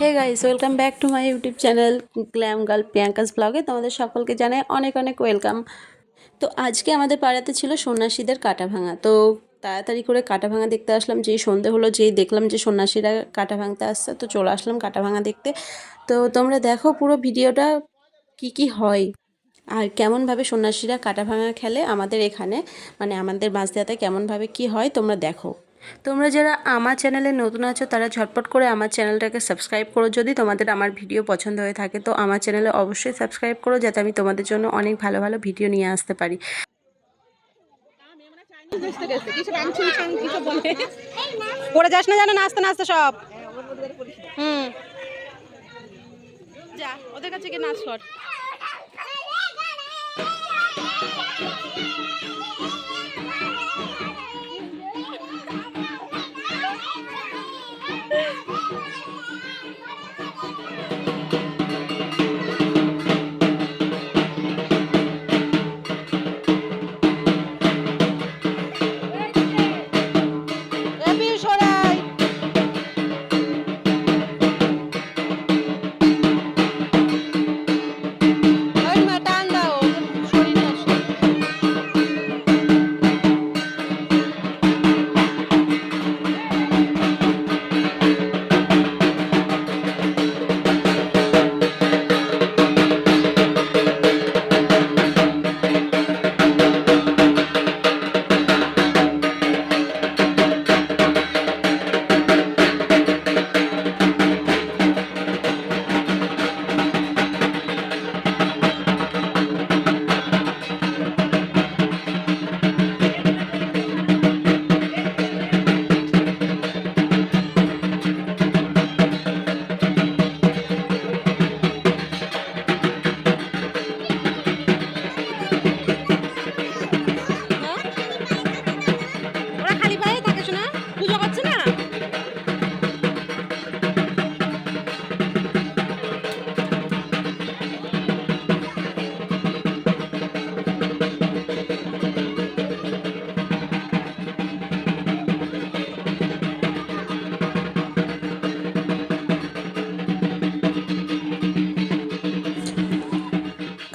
Guys welcome back to my YouTube channel glam girl Priyanka's ব্লগে তোমাদের সকলকে জানাই অনেক অনেক ওয়েলকাম তো আজকে আমাদের পাড়াতে ছিল সন্ন্যাসীদের কাটা ভাঙা। তো তাড়াতাড়ি করে কাটা ভাঙা দেখতে আসলাম, যেই সন্ধে হলো, যেই দেখলাম যে সন্ন্যাসীরা কাটা ভাঙতে আসছে, তো চলে আসলাম কাটা ভাঙা দেখতে। তো তোমরা দেখো পুরো ভিডিওটা কি কি হয়। আর কেমনভাবে সন্ন্যাসীরা কাটা ভাঙা খেলে আমাদের এখানে মানে আমাদের মাঝদিয়াতে কেমনভাবে কি হয়, তোমরা দেখো। তোমরা যারা আমার চ্যানেলে নতুন আছো, তারা ঝটপট করে আমার চ্যানেলটাকে সাবস্ক্রাইব করো। যদি তোমাদের আমার ভিডিও পছন্দ হয়ে থাকে, তো আমার চ্যানেলে অবশ্যই সাবস্ক্রাইব করো, যাতে আমি তোমাদের জন্য অনেক ভালো ভালো ভিডিও নিয়ে আসতে পারি। যাস না নাচতে নাচতে সব। হুম। ওদের কাছে নাচ কর।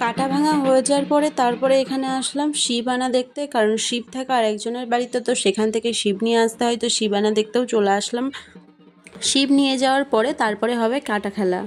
কাটা ভাঙা হয়ে যাওয়ার পরে তারপরে এখানে আসলাম শিব আনা দেখতে, কারণ শিব থাকা আরেকজনের বাড়িতে, তো সেখান থেকে শিব নিয়ে আসতে হয়, তো শিব আনা দেখতেও চলে আসলাম। শিব নিয়ে যাওয়ার পরে তারপরে হবে কাটা খেলা।